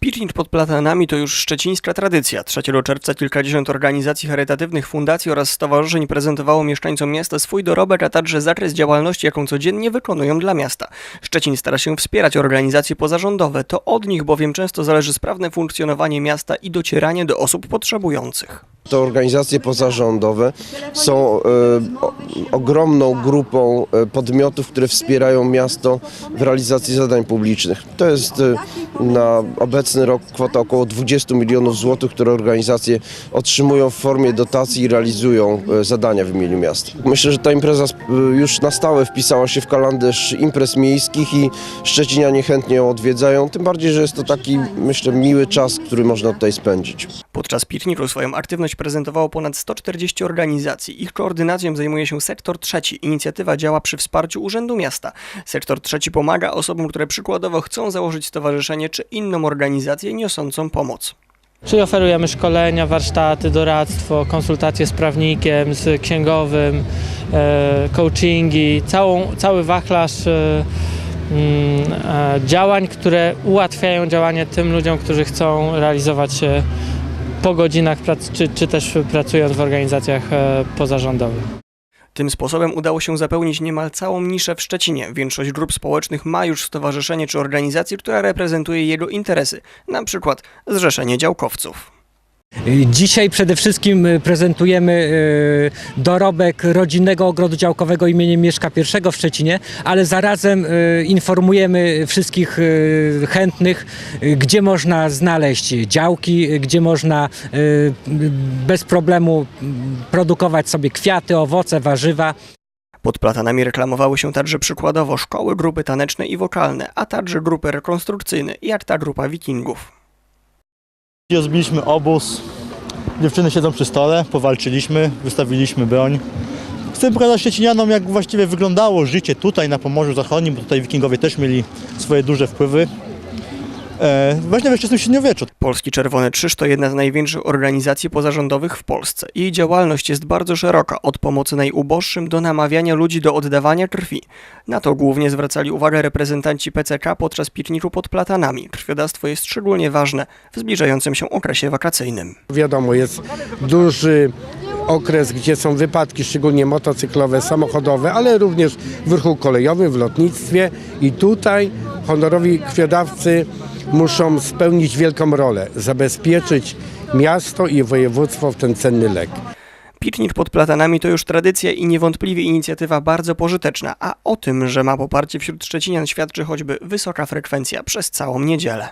Piknik pod platanami to już szczecińska tradycja. 3 czerwca kilkadziesiąt organizacji charytatywnych, fundacji oraz stowarzyszeń prezentowało mieszkańcom miasta swój dorobek, a także zakres działalności, jaką codziennie wykonują dla miasta. Szczecin stara się wspierać organizacje pozarządowe, to od nich bowiem często zależy sprawne funkcjonowanie miasta i docieranie do osób potrzebujących. To organizacje pozarządowe są e, ogromną grupą e, podmiotów, które wspierają miasto w realizacji zadań publicznych. To jest e, na obecny rok kwota około 20 milionów złotych, które organizacje otrzymują w formie dotacji i realizują zadania w imieniu miasta. Myślę, że ta impreza już na stałe wpisała się w kalendarz imprez miejskich i Szczecinianie chętnie ją odwiedzają, tym bardziej, że jest to taki, myślę, miły czas, który można tutaj spędzić. Podczas pikniku swoją aktywność prezentowało ponad 140 organizacji. Ich koordynacją zajmuje się sektor trzeci. Inicjatywa działa przy wsparciu Urzędu Miasta. Sektor trzeci pomaga osobom, które przykładowo chcą założyć stowarzyszenie czy inną organizację niosącą pomoc. Czyli oferujemy szkolenia, warsztaty, doradztwo, konsultacje z prawnikiem, z księgowym, e, coachingi, całą, cały wachlarz e, mm, e, działań, które ułatwiają działanie tym ludziom, którzy chcą realizować się po godzinach pracy, czy, czy też pracując w organizacjach e, pozarządowych. Tym sposobem udało się zapełnić niemal całą niszę w Szczecinie. Większość grup społecznych ma już stowarzyszenie czy organizację, która reprezentuje jego interesy, na przykład Zrzeszenie Działkowców. Dzisiaj przede wszystkim y, prezentujemy y, dorobek rodzinnego ogrodu działkowego imieniem Mieszka I w Szczecinie, ale zarazem y, informujemy wszystkich y, chętnych, y, gdzie można znaleźć działki, y, gdzie można y, bez problemu produkować sobie kwiaty, owoce, warzywa. Pod platanami reklamowały się także przykładowo szkoły, grupy taneczne i wokalne, a także grupy rekonstrukcyjne, jak ta grupa wikingów. Rozbiliśmy obóz, dziewczyny siedzą przy stole, powalczyliśmy, wystawiliśmy broń. Chcę pokazać Szczecinianom, jak właściwie wyglądało życie tutaj na Pomorzu Zachodnim, bo tutaj wikingowie też mieli swoje duże wpływy. Właśnie wczesnym średniowieczu. Polski Czerwony Krzyż to jedna z największych organizacji pozarządowych w Polsce. Jej działalność jest bardzo szeroka, od pomocy najuboższym do namawiania ludzi do oddawania krwi. Na to głównie zwracali uwagę reprezentanci PCK podczas pikniku pod platanami. Krwiodawstwo jest szczególnie ważne w zbliżającym się okresie wakacyjnym. Wiadomo, jest duży okres, gdzie są wypadki, szczególnie motocyklowe, samochodowe, ale również w ruchu kolejowym, w lotnictwie i tutaj honorowi krwiodawcy muszą spełnić wielką rolę, zabezpieczyć miasto i województwo w ten cenny lek. Piknik pod platanami to już tradycja i niewątpliwie inicjatywa bardzo pożyteczna, a o tym, że ma poparcie wśród Szczecinian świadczy choćby wysoka frekwencja przez całą niedzielę.